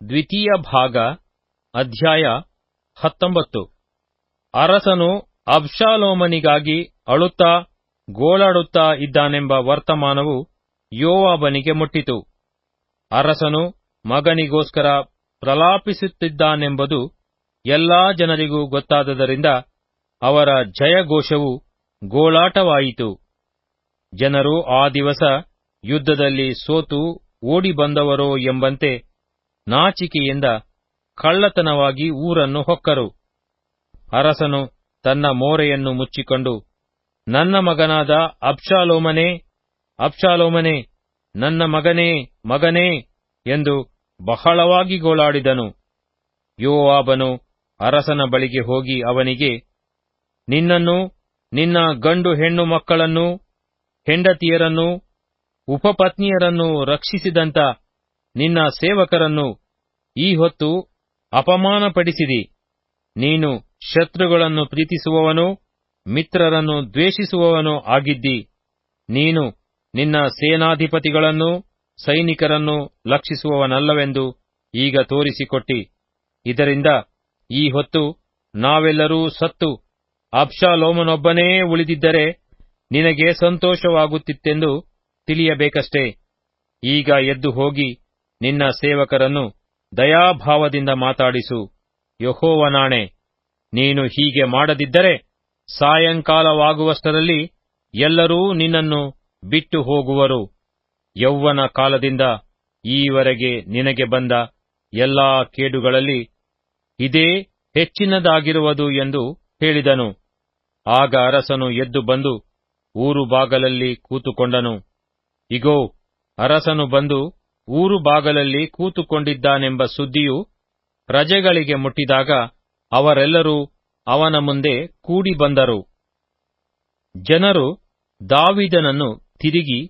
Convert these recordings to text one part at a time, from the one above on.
ದ್ವಿತೀಯ ಭಾಗ, ಅಧ್ಯಾಯ ಹತ್ತೊಂಬತ್ತು. ಅರಸನು ಅಬ್ಶಾಲೋಮನಿಗಾಗಿ ಅಳುತ್ತಾ, ಗೋಳಾಡುತ್ತಾ ಇದ್ದಾನೆಂಬ ವರ್ತಮಾನವು ಯೋವಾಬನಿಗೆ ಮುಟ್ಟಿತು. ಅರಸನು ಮಗನಿಗೋಸ್ಕರ ಪ್ರಲಾಪಿಸುತ್ತಿದ್ದಾನೆಂಬುದು ಎಲ್ಲಾ ಜನರಿಗೂ ಗೊತ್ತಾದದರಿಂದ ಅವರ ಜಯಘೋಷವು ಗೋಳಾಟವಾಯಿತು. ಜನರು ಆ ದಿವಸ ಯುದ್ಧದಲ್ಲಿ ಸೋತು ಓಡಿ ಬಂದವರೋ ಎಂಬಂತೆ ನಾಚಿಕೆಯಿಂದ ಕಳ್ಳತನವಾಗಿ ಊರನ್ನು ಹೊಕ್ಕರು. ಅರಸನು ತನ್ನ ಮೋರೆಯನ್ನು ಮುಚ್ಚಿಕೊಂಡು, ನನ್ನ ಮಗನಾದ ಅಬ್ಷಾಲೋಮನೇ ಅಬ್ಷಾಲೋಮನೇ, ನನ್ನ ಮಗನೇ ಮಗನೇ ಎಂದು ಬಹಳವಾಗಿ ಗೋಳಾಡಿದನು. ಯೋವಾಬನು ಅರಸನ ಬಳಿಗೆ ಹೋಗಿ ಅವನಿಗೆ, ನಿನ್ನನ್ನು, ನಿನ್ನ ಗಂಡು ಹೆಣ್ಣು ಮಕ್ಕಳನ್ನು, ಹೆಂಡತಿಯರನ್ನು, ಉಪಪತ್ನಿಯರನ್ನು ರಕ್ಷಿಸಿದಂತ ನಿನ್ನ ಸೇವಕರನ್ನು ಈ ಹೊತ್ತು ಅಪಮಾನಪಡಿಸಿದಿ. ನೀನು ಶತ್ರುಗಳನ್ನು ಪ್ರೀತಿಸುವವನು, ಮಿತ್ರರನ್ನು ದ್ವೇಷಿಸುವವನು ಆಗಿದ್ದಿ. ನೀನು ನಿನ್ನ ಸೇನಾಧಿಪತಿಗಳನ್ನು, ಸೈನಿಕರನ್ನು ಲಕ್ಷಿಸುವವನಲ್ಲವೆಂದು ಈಗ ತೋರಿಸಿಕೊಟ್ಟಿ. ಇದರಿಂದ ಈ ಹೊತ್ತು ನಾವೆಲ್ಲರೂ ಸತ್ತು. ಅಬ್ಷಾಲೋಮನೊಬ್ಬನೇ ಉಳಿದಿದ್ದರೆ ನಿನಗೆ ಸಂತೋಷವಾಗುತ್ತಿತ್ತೆಂದು ತಿಳಿಯಬೇಕಷ್ಟೇ. ಈಗ ಎದ್ದು ಹೋಗಿ ನಿನ್ನ ಸೇವಕರನ್ನು ದಯಾಭಾವದಿಂದ ಮಾತಾಡಿಸು. ಯಹೋವನಾಣೆ, ನೀನು ಹೀಗೆ ಮಾಡದಿದ್ದರೆ ಸಾಯಂಕಾಲವಾಗುವಷ್ಟರಲ್ಲಿ ಎಲ್ಲರೂ ನಿನ್ನನ್ನು ಬಿಟ್ಟು ಹೋಗುವರು ಯೌವನ ಕಾಲದಿಂದ ಈವರೆಗೆ ನಿನಗೆ ಬಂದ ಎಲ್ಲಾ ಕೇಡುಗಳಲ್ಲಿ ಇದೇ ಹೆಚ್ಚಿನದಾಗಿರುವುದು ಎಂದು ಹೇಳಿದನು. ಆಗ ಅರಸನು ಎದ್ದು ಬಂದು ಊರು ಬಾಗಲಲ್ಲಿ ಕೂತುಕೊಂಡನು. ಇಗೋ, ಅರಸನು ಬಂದು ಊರು ಬಾಗಲಲ್ಲಿ ಕೂತುಕೊಂಡಿದ್ದಾನೆಂಬ ಸುದ್ದಿಯು ಪ್ರಜೆಗಳಿಗೆ ಮುಟ್ಟಿದಾಗ ಅವರೆಲ್ಲರೂ ಅವನ ಮುಂದೆ ಕೂಡಿ ಬಂದರು. ಜನರು ದಾವಿದನನ್ನು ತಿರುಗಿ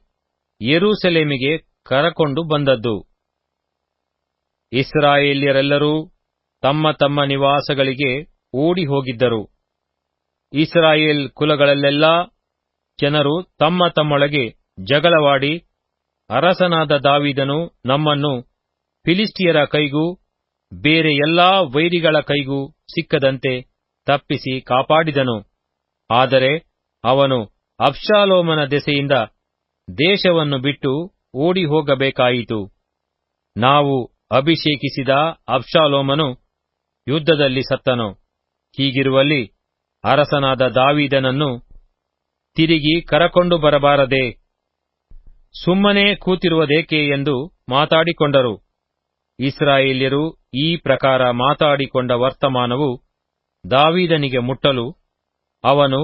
ಯೆರೂಸಲೇಮಿಗೆ ಕರಕೊಂಡು ಬಂದದ್ದು. ಇಸ್ರಾಯೇಲ್ಯರೆಲ್ಲರೂ ತಮ್ಮ ತಮ್ಮ ನಿವಾಸಗಳಿಗೆ ಓಡಿ ಹೋಗಿದ್ದರು. ಇಸ್ರಾಯೇಲ್ ಕುಲಗಳಲ್ಲೆಲ್ಲಾ ಜನರು ತಮ್ಮ ತಮ್ಮೊಳಗೆ ಜಗಳವಾಡಿ ಅರಸನಾದ ದಾವಿದನು ನಮ್ಮನ್ನು ಫಿಲಿಸ್ಟಿಯರ ಕೈಗೂ ಬೇರೆ ಎಲ್ಲಾ ವೈರಿಗಳ ಕೈಗೂ ಸಿಕ್ಕದಂತೆ ತಪ್ಪಿಸಿ ಕಾಪಾಡಿದನು. ಆದರೆ ಅವನು ಅಬ್ಷಾಲೋಮನ ದೆಸೆಯಿಂದ ದೇಶವನ್ನು ಬಿಟ್ಟು ಓಡಿ ಹೋಗಬೇಕಾಯಿತು ನಾವು ಅಭಿಷೇಕಿಸಿದ ಅಬ್ಷಾಲೋಮನು ಯುದ್ಧದಲ್ಲಿ ಸತ್ತನು. ಹೀಗಿರುವಲ್ಲಿ ಅರಸನಾದ ದಾವಿದನನ್ನು ತಿರುಗಿ ಕರಕೊಂಡು ಬರಬಾರದೆ ಸುಮ್ಮನೆ ಕೂತಿರುವುದೇಕೆ ಎಂದು ಮಾತಾಡಿಕೊಂಡರು. ಇಸ್ರಾಯೇಲ್ಯರು ಈ ಪ್ರಕಾರ ಮಾತಾಡಿಕೊಂಡ ವರ್ತಮಾನವು ದಾವಿದನಿಗೆ ಮುಟ್ಟಲು, ಅವನು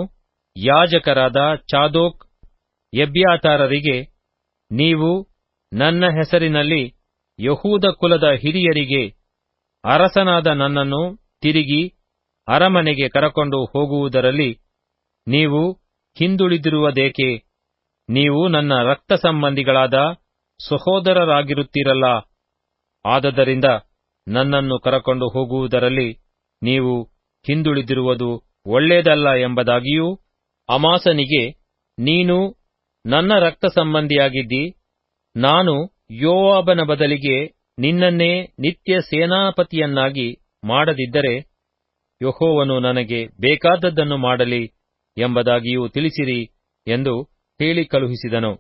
ಯಾಜಕರಾದ ಚಾದೋಕ್ ಎಬ್ಯಾತಾರರಿಗೆ, ನೀವು ನನ್ನ ಹೆಸರಿನಲ್ಲಿ ಯಹೂದ ಕುಲದ ಹಿರಿಯರಿಗೆ, ಅರಸನಾದ ನನ್ನನ್ನು ತಿರುಗಿ ಅರಮನೆಗೆ ಕರಕೊಂಡು ಹೋಗುವುದರಲ್ಲಿ ನೀವು ಹಿಂದುಳಿದಿರುವುದೇಕೆ? ನೀವು ನನ್ನ ರಕ್ತ ಸಂಬಂಧಿಗಳಾದ ಸಹೋದರರಾಗಿರುತ್ತೀರಲ್ಲ. ಆದದರಿಂದ ನನ್ನನ್ನು ಕರಕೊಂಡು ಹೋಗುವುದರಲ್ಲಿ ನೀವು ಹಿಂದುಳಿದಿರುವುದು ಒಳ್ಳೆಯದಲ್ಲ ಎಂಬುದಾಗಿಯೂ ಅಮಾಸನಿಗೆ ನೀನು ನನ್ನ ರಕ್ತ ಸಂಬಂಧಿಯಾಗಿದ್ದಿ ನಾನು ಯೋವಾಬನ ಬದಲಿಗೆ ನಿನ್ನನ್ನೇ ನಿತ್ಯ ಸೇನಾಪತಿಯನ್ನಾಗಿ ಮಾಡದಿದ್ದರೆ ಯಹೋವನು ನನಗೆ ಬೇಕಾದದ್ದನ್ನು ಮಾಡಲಿ ಎಂಬುದಾಗಿಯೂ ತಿಳಿಸಿರಿ ಎಂದು ಹೇಳಿ ಕಳುಹಿಸಿದನು.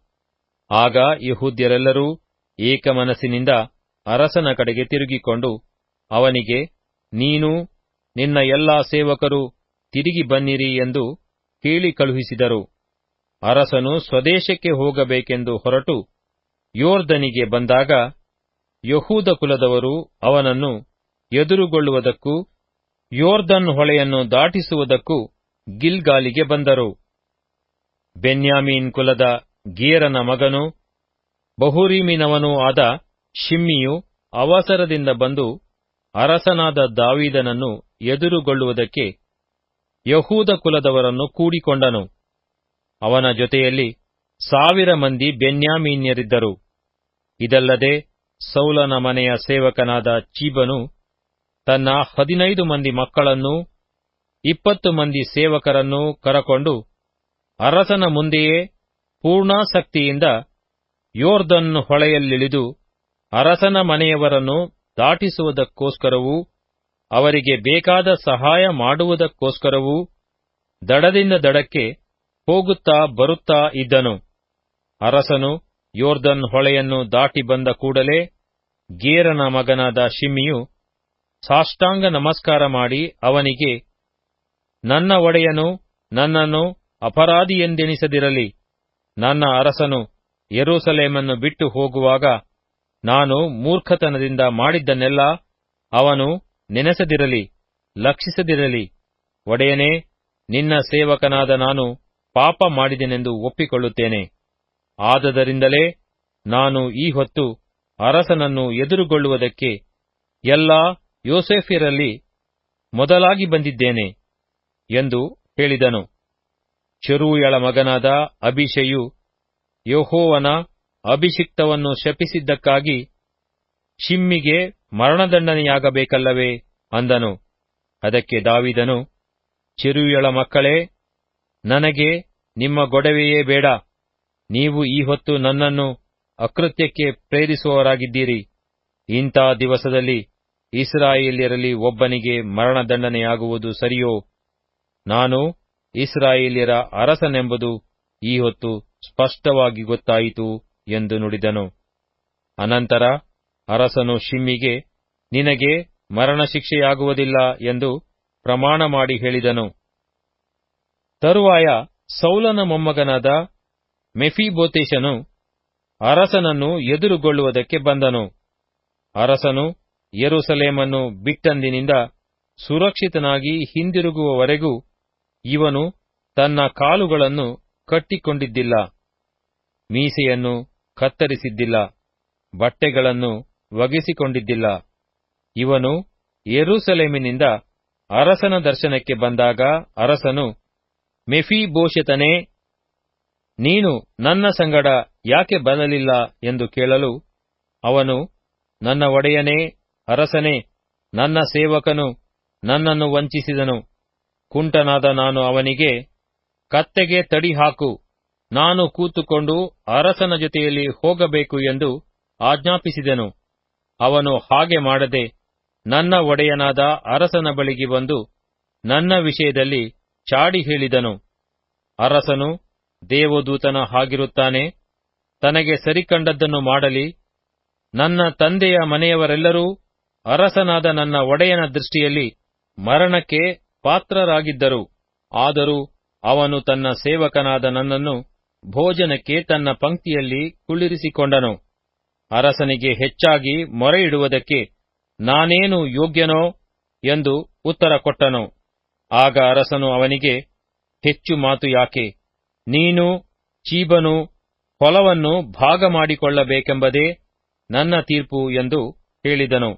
ಆಗ ಯಹೂದ್ಯರೆಲ್ಲರೂ ಏಕಮನಸ್ಸಿನಿಂದ ಅರಸನ ಕಡೆಗೆ ತಿರುಗಿಕೊಂಡು, ಅವನಿಗೆ, ನೀನು ನಿನ್ನ ಎಲ್ಲಾ ಸೇವಕರು ತಿರುಗಿ ಬನ್ನಿರಿ ಎಂದು ಕೇಳಿ ಕಳುಹಿಸಿದರು. ಅರಸನು ಸ್ವದೇಶಕ್ಕೆ ಹೋಗಬೇಕೆಂದು ಹೊರಟು ಯೋರ್ಧನಿಗೆ ಬಂದಾಗ ಯಹೂದ ಕುಲದವರು ಅವನನ್ನು ಎದುರುಗೊಳ್ಳುವುದಕ್ಕೂ ಯೋರ್ಧನ್ ಹೊಳೆಯನ್ನು ದಾಟಿಸುವುದಕ್ಕೂ ಗಿಲ್ಗಾಲಿಗೆ ಬಂದರು. ಬೆನ್ಯಾಮೀನ್ ಕುಲದ ಗೀರನ ಮಗನೂ, ಬಹುರೀಮಿನವನೂ ಆದ ಶಿಮ್ಮಿಯು ಅವಸರದಿಂದ ಬಂದು ಅರಸನಾದ ದಾವೀದನನ್ನು ಎದುರುಗೊಳ್ಳುವುದಕ್ಕೆ ಯಹೂದ ಕುಲದವರನ್ನು ಕೂಡಿಕೊಂಡನು. ಅವನ ಜೊತೆಯಲ್ಲಿ ಸಾವಿರ ಮಂದಿ ಬೆನ್ಯಾಮೀನ್ಯರಿದ್ದರು. ಇದಲ್ಲದೆ ಸೌಲನ ಮನೆಯ ಸೇವಕನಾದ ಚೀಬನು ತನ್ನ ಹದಿನೈದು ಮಂದಿ ಮಕ್ಕಳನ್ನೂ ಇಪ್ಪತ್ತು ಮಂದಿ ಸೇವಕರನ್ನೂ ಕರಕೊಂಡು ಅರಸನ ಮುಂದೆಯೇ ಪೂರ್ಣಾಸಕ್ತಿಯಿಂದ ಯೋರ್ದನ್ ಹೊಳೆಯಲ್ಲಿಳಿದು ಅರಸನ ಮನೆಯವರನ್ನು ದಾಟಿಸುವುದಕ್ಕೋಸ್ಕರವೂ, ಅವರಿಗೆ ಬೇಕಾದ ಸಹಾಯ ಮಾಡುವುದಕ್ಕೋಸ್ಕರವೂ ದಡದಿಂದ ದಡಕ್ಕೆ ಹೋಗುತ್ತಾ ಬರುತ್ತಾ ಇದ್ದನು. ಅರಸನು ಯೋರ್ದನ್ ಹೊಳೆಯನ್ನು ದಾಟಿ ಬಂದ ಕೂಡಲೇ ಗೇರನ ಮಗನಾದ ಶಿಮ್ಮಿಯು ಸಾಷ್ಟಾಂಗ ನಮಸ್ಕಾರ ಮಾಡಿ ಅವನಿಗೆ, ನನ್ನ ಒಡೆಯನು ನನ್ನನ್ನು ಅಪರಾಧಿಯೆಂದೆಣಿಸದಿರಲಿ ನನ್ನ ಅರಸನು ಯೆರೂಸಲೇಮನ್ನು ಬಿಟ್ಟು ಹೋಗುವಾಗ ನಾನು ಮೂರ್ಖತನದಿಂದ ಮಾಡಿದ್ದನ್ನೆಲ್ಲ ಅವನು ನೆನೆಸದಿರಲಿ, ಲಕ್ಷಿಸದಿರಲಿ. ಒಡೆಯನೇ, ನಿನ್ನ ಸೇವಕನಾದ ನಾನು ಪಾಪ ಮಾಡಿದೆನೆಂದು ಒಪ್ಪಿಕೊಳ್ಳುತ್ತೇನೆ. ಆದದರಿಂದಲೇ ನಾನು ಈ ಹೊತ್ತು ಅರಸನನ್ನು ಎದುರುಗೊಳ್ಳುವುದಕ್ಕೆ ಎಲ್ಲ ಯೋಸೇಫ್ಯರಲ್ಲಿ ಮೊದಲಾಗಿ ಬಂದಿದ್ದೇನೆ ಎಂದು ಹೇಳಿದನು. ಚೆರೂಯಳ ಮಗನಾದ ಅಭಿಷೆಯು ಯೋಹೋವನ ಅಭಿಷಿಕ್ತವನ್ನು ಶಪಿಸಿದ್ದಕ್ಕಾಗಿ ಶಿಮ್ಮಿಗೆ ಮರಣದಂಡನೆಯಾಗಬೇಕಲ್ಲವೇ ಅಂದನು. ಅದಕ್ಕೆ ದಾವಿದನು, ಚೆರುಯಳ ಮಕ್ಕಳೇ, ನನಗೆ ನಿಮ್ಮ ಗೊಡವೆಯೇ ಬೇಡ. ನೀವು ಈ ಹೊತ್ತು ನನ್ನನ್ನು ಅಕೃತ್ಯಕ್ಕೆ ಪ್ರೇರಿಸುವವರಾಗಿದ್ದೀರಿ. ಇಂಥ ದಿವಸದಲ್ಲಿ ಇಸ್ರಾಯೇಲ್ಯರಲ್ಲಿ ಒಬ್ಬನಿಗೆ ಮರಣದಂಡನೆಯಾಗುವುದು ಸರಿಯೋ? ನಾನು ಇಸ್ರಾಯೇಲ್ಯರ ಅರಸನೆಂಬುದು ಈ ಹೊತ್ತು ಸ್ಪಷ್ಟವಾಗಿ ಗೊತ್ತಾಯಿತು ಎಂದು ನುಡಿದನು. ಅನಂತರ ಅರಸನು ಶಿಮ್ಮಿಗೆ, ನಿನಗೆ ಮರಣಶಿಕ್ಷೆಯಾಗುವುದಿಲ್ಲ ಎಂದು ಪ್ರಮಾಣ ಮಾಡಿ ಹೇಳಿದನು. ತರುವಾಯ ಸೌಲನ ಮೊಮ್ಮಗನಾದ ಮೆಫಿಬೋತೇಶನು ಅರಸನನ್ನು ಎದುರುಗೊಳ್ಳುವುದಕ್ಕೆ ಬಂದನು. ಅರಸನು ಯೆರೂಸಲೇಮನ್ನು ಬಿಟ್ಟಂದಿನಿಂದ ಸುರಕ್ಷಿತನಾಗಿ ಹಿಂದಿರುಗುವವರೆಗೂ ಇವನು ತನ್ನ ಕಾಲುಗಳನ್ನು ಕಟ್ಟಿಕೊಂಡಿದ್ದಿಲ್ಲ. ಮೀಸೆಯನ್ನು ಕತ್ತರಿಸಿದ್ದಿಲ್ಲ. ಬಟ್ಟೆಗಳನ್ನು ಒಗೆಸಿಕೊಂಡಿದ್ದಿಲ್ಲ. ಇವನು ಯೆರೂಸಲೇಮಿನಿಂದ ಅರಸನ ದರ್ಶನಕ್ಕೆ ಬಂದಾಗ ಅರಸನು ಮೆಫಿಬೋಶೆತನೇ ನೀನು ನನ್ನ ಸಂಗಡ ಯಾಕೆ ಬರಲಿಲ್ಲ? ಎಂದು ಕೇಳಲು ಅವನು, ನನ್ನ ಒಡೆಯನೇ, ಅರಸನೇ, ನನ್ನ ಸೇವಕನು ನನ್ನನ್ನು ವಂಚಿಸಿದನು. ಕುಂಟನಾದ ನಾನು ಅವನಿಗೆ, ಕತ್ತೆಗೆ ತಡಿ ಹಾಕು. ನಾನು ಕೂತುಕೊಂಡು ಅರಸನ ಜೊತೆಯಲ್ಲಿ ಹೋಗಬೇಕು ಎಂದು ಆಜ್ಞಾಪಿಸಿದನು. ಅವನು ಹಾಗೆ ಮಾಡದೆ ನನ್ನ ಒಡೆಯನಾದ ಅರಸನ ಬಳಿಗೆ ಬಂದು ನನ್ನ ವಿಷಯದಲ್ಲಿ ಚಾಡಿ ಹೇಳಿದನು. ಅರಸನು, ದೇವದೂತನ ಹಾಗಿರುತ್ತಾನೆ. ತನಗೆ ಸರಿಕಂಡದ್ದನ್ನು ಮಾಡಲಿ. ನನ್ನ ತಂದೆಯ ಮನೆಯವರೆಲ್ಲರೂ ಅರಸನಾದ ನನ್ನ ಒಡೆಯನ ದೃಷ್ಟಿಯಲ್ಲಿ ಮರಣಕ್ಕೆ ಪಾತ್ರರಾಗಿದ್ದರು. ಆದರೂ ಅವನು ತನ್ನ ಸೇವಕನಾದ ನನ್ನನ್ನು ಭೋಜನಕ್ಕೆ ತನ್ನ ಪಂಕ್ತಿಯಲ್ಲಿ ಕುಳ್ಳಿರಿಸಿಕೊಂಡನು. ಅರಸನಿಗೆ ಹೆಚ್ಚಾಗಿ ಮೊರೆಯಿಡುವುದಕ್ಕೆ ನಾನೇನು ಯೋಗ್ಯನೋ ಎಂದು ಉತ್ತರ ಕೊಟ್ಟನು. ಆಗ ಅರಸನು ಅವನಿಗೆ, ಹೆಚ್ಚು ಮಾತು ಯಾಕೆ? ನೀನು ಚೀಬನು ಹೊಲವನ್ನು ಭಾಗ ಮಾಡಿಕೊಳ್ಳಬೇಕೆಂಬುದೇ ನನ್ನ ತೀರ್ಪು ಎಂದು ಹೇಳಿದನು.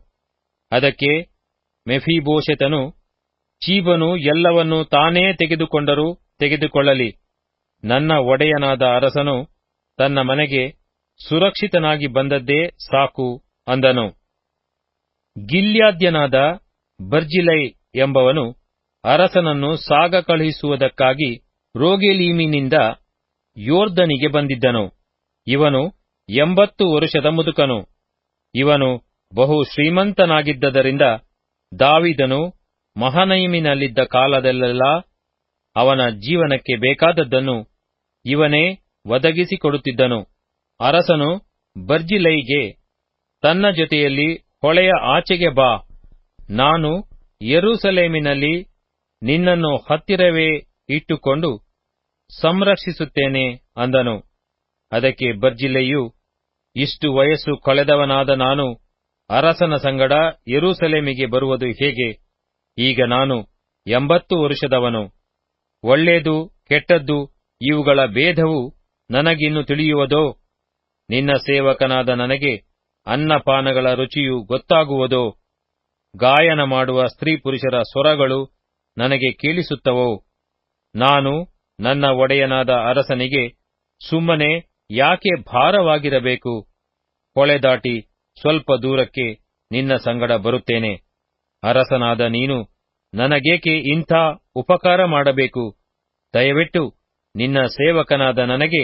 ಅದಕ್ಕೆ ಮೆಫಿಬೋಶೆತನು ಚೀಬನು ಎಲ್ಲವನ್ನೂ ತಾನೇ ತೆಗೆದುಕೊಂಡರೂ ತೆಗೆದುಕೊಳ್ಳಲಿ. ನನ್ನ ಒಡೆಯನಾದ ಅರಸನು ತನ್ನ ಮನೆಗೆ ಸುರಕ್ಷಿತನಾಗಿ ಬಂದದ್ದೇ ಸಾಕು ಅಂದನು. ಗಿಲ್ಯಾದ್ಯನಾದ ಬರ್ಜಿಲೈ ಎಂಬವನು ಅರಸನನ್ನು ಸಾಗ ಕಳುಹಿಸುವುದಕ್ಕಾಗಿ ರೋಗೆಲೀಮಿನಿಂದ ಯೋರ್ಧನಿಗೆ ಬಂದಿದ್ದನು. ಇವನು ಎಂಬತ್ತು ವರುಷದ ಮುದುಕನು. ಇವನು ಬಹು ಶ್ರೀಮಂತನಾಗಿದ್ದರಿಂದ ದಾವಿದನು ಮಹನೈಮಿನಲ್ಲಿದ್ದ ಕಾಲದಲ್ಲೆಲ್ಲ ಅವನ ಜೀವನಕ್ಕೆ ಬೇಕಾದದ್ದನ್ನು ಇವನೇ ಒದಗಿಸಿಕೊಡುತ್ತಿದ್ದನು. ಅರಸನು ಬರ್ಜಿಲೈಗೆ, ತನ್ನ ಜೊತೆಯಲ್ಲಿ ಹೊಳೆಯ ಆಚೆಗೆ ಬಾ. ನಾನು ಯೆರೂಸಲೇಮಿನಲ್ಲಿ ನಿನ್ನನ್ನು ಹತ್ತಿರವೇ ಇಟ್ಟುಕೊಂಡು ಸಂರಕ್ಷಿಸುತ್ತೇನೆ ಅಂದನು. ಅದಕ್ಕೆ ಬರ್ಜಿಲೆಯು, ಇಷ್ಟು ವಯಸ್ಸು ಕಳೆದವನಾದ ನಾನು ಅರಸನ ಸಂಗಡ ಯೆರೂಸಲೇಮಿಗೆ ಬರುವುದು ಹೇಗೆ? ಈಗ ನಾನು ಎಂಬತ್ತು ವರುಷದವನು. ಒಳ್ಳೆಯದು, ಕೆಟ್ಟದ್ದು, ಇವುಗಳ ಭೇದವು ನನಗಿನ್ನು ತಿಳಿಯುವುದೋ? ನಿನ್ನ ಸೇವಕನಾದ ನನಗೆ ಅನ್ನಪಾನಗಳ ರುಚಿಯು ಗೊತ್ತಾಗುವುದೋ? ಗಾಯನ ಮಾಡುವ ಸ್ತ್ರೀ ಪುರುಷರ ಸ್ವರಗಳು ನನಗೆ ಕೇಳಿಸುತ್ತವೋ? ನಾನು ನನ್ನ ಒಡೆಯನಾದ ಅರಸನಿಗೆ ಸುಮ್ಮನೆ ಯಾಕೆ ಭಾರವಾಗಿರಬೇಕು? ಹೊಳೆ ದಾಟಿ ಸ್ವಲ್ಪ ದೂರಕ್ಕೆ ನಿನ್ನ ಸಂಗಡ ಬರುತ್ತೇನೆ. ಅರಸನಾದ ನೀನು ನನಗೇಕೆ ಇಂಥ ಉಪಕಾರ ಮಾಡಬೇಕು? ದಯವಿಟ್ಟು ನಿನ್ನ ಸೇವಕನಾದ ನನಗೆ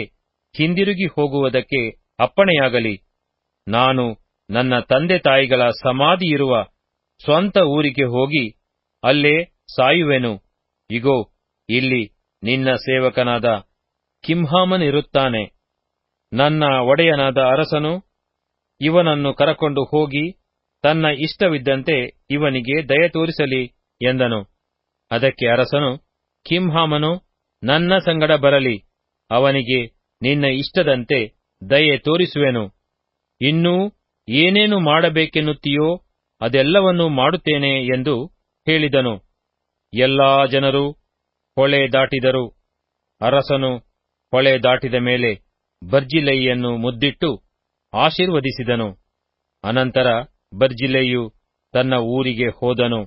ಹಿಂದಿರುಗಿ ಹೋಗುವುದಕ್ಕೆ ಅಪ್ಪಣೆಯಾಗಲಿ. ನಾನು ನನ್ನ ತಂದೆ ತಾಯಿಗಳ ಸಮಾಧಿಯಿರುವ ಸ್ವಂತ ಊರಿಗೆ ಹೋಗಿ ಅಲ್ಲೇ ಸಾಯುವೆನು. ಇಗೋ, ಇಲ್ಲಿ ನಿನ್ನ ಸೇವಕನಾದ ಕಿಂಹಾಮನಿರುತ್ತಾನೆ ನನ್ನ ಒಡೆಯನಾದ ಅರಸನು ಇವನನ್ನು ಕರಕೊಂಡು ಹೋಗಿ ತನ್ನ ಇಷ್ಟವಿದ್ದಂತೆ ಇವನಿಗೆ ದಯ ತೋರಿಸಲಿ ಎಂದನು. ಅದಕ್ಕೆ ಅರಸನು ಕಿಂಹಾಮನು ನನ್ನ ಸಂಗಡ ಬರಲಿ, ಅವನಿಗೆ ನಿನ್ನ ಇಷ್ಟದಂತೆ ದಯೆ ತೋರಿಸುವೆನು. ಇನ್ನೂ ಏನೇನು ಮಾಡಬೇಕೆನ್ನುತ್ತೀಯೋ ಅದೆಲ್ಲವನ್ನೂ ಮಾಡುತ್ತೇನೆ ಎಂದು ಹೇಳಿದನು. ಎಲ್ಲಾ ಜನರು ಹೊಳೆ ದಾಟಿದರು. ಅರಸನು ಹೊಳೆ ದಾಟಿದ ಮೇಲೆ ಬರ್ಜಿಲೈಯನ್ನು ಮುದ್ದಿಟ್ಟು ಆಶೀರ್ವದಿಸಿದನು. ಅನಂತರ ಬರ್ಜಿಲೈಯು ತನ್ನ ಊರಿಗೆ ಹೋದನು.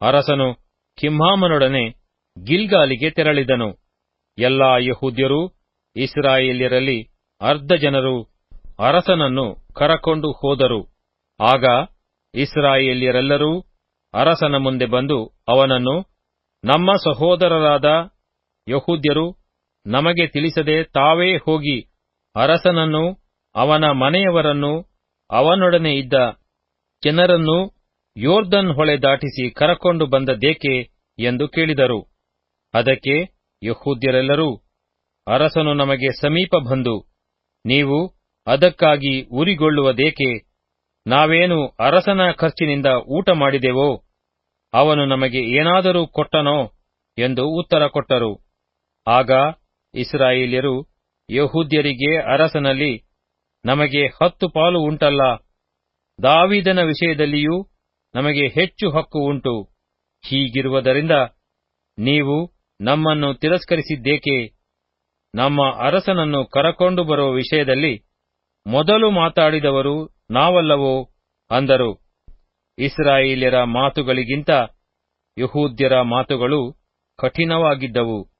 ಅರಸನು ಕಿಂಹಾಮನೊಡನೆ ಗಿಲ್ಗಾಲಿಗೆ ತೆರಳಿದನು. ಎಲ್ಲಾ ಯಹೂದ್ಯರು ಇಸ್ರಾಯೇಲ್ಯರಲ್ಲಿ ಅರ್ಧ ಜನರು ಅರಸನನ್ನು ಕರಕೊಂಡು ಹೋದರು. ಆಗ ಇಸ್ರಾಯೇಲ್ಯರೆಲ್ಲರೂ ಅರಸನ ಮುಂದೆ ಬಂದು ಅವನನ್ನು, ನಮ್ಮ ಸಹೋದರರಾದ ಯಹೂದ್ಯರು ನಮಗೆ ತಿಳಿಸದೆ ತಾವೇ ಹೋಗಿ ಅರಸನನ್ನು, ಅವನ ಮನೆಯವರನ್ನು, ಅವನೊಡನೆ ಇದ್ದ ಜನರನ್ನು ಯೋರ್ದನ್ ಹೊಳೆ ದಾಟಿಸಿ ಕರಕೊಂಡು ಬಂದದೇಕೆ ಎಂದು ಕೇಳಿದರು. ಅದಕ್ಕೆ ಯಹೂದ್ಯರೆಲ್ಲರೂ, ಅರಸನು ನಮಗೆ ಸಮೀಪ ಬಂದು, ನೀವು ಅದಕ್ಕಾಗಿ ಉರಿಗೊಳ್ಳುವುದೇಕೆ? ನಾವೇನು ಅರಸನ ಖರ್ಚಿನಿಂದ ಊಟ ಮಾಡಿದೆವೋ, ಅವನು ನಮಗೆ ಏನಾದರೂ ಕೊಟ್ಟನೋ? ಎಂದು ಉತ್ತರ ಕೊಟ್ಟರು. ಆಗ ಇಸ್ರಾಯೇಲ್ಯರು ಯಹೂದ್ಯರಿಗೆ ಅರಸನಲ್ಲಿ, ನಮಗೆ ಹತ್ತು ಪಾಲು ಉಂಟಲ್ಲ ದಾವಿದನ ವಿಷಯದಲ್ಲಿಯೂ ನಮಗೆ ಹೆಚ್ಚು ಹಕ್ಕು ಉಂಟು. ಹೀಗಿರುವುದರಿಂದ ನೀವು ನಮ್ಮನ್ನು ತಿರಸ್ಕರಿಸಿದ್ದೇಕೆ? ನಮ್ಮ ಅರಸನನ್ನು ಕರಕೊಂಡು ಬರುವ ವಿಷಯದಲ್ಲಿ ಮೊದಲು ಮಾತಾಡಿದವರು ನಾವಲ್ಲವೋ? ಅಂದರು. ಇಸ್ರಾಯೇಲ್ಯರ ಮಾತುಗಳಿಗಿಂತ ಯಹೂದ್ಯರ ಮಾತುಗಳು ಕಠಿಣವಾಗಿದ್ದವು.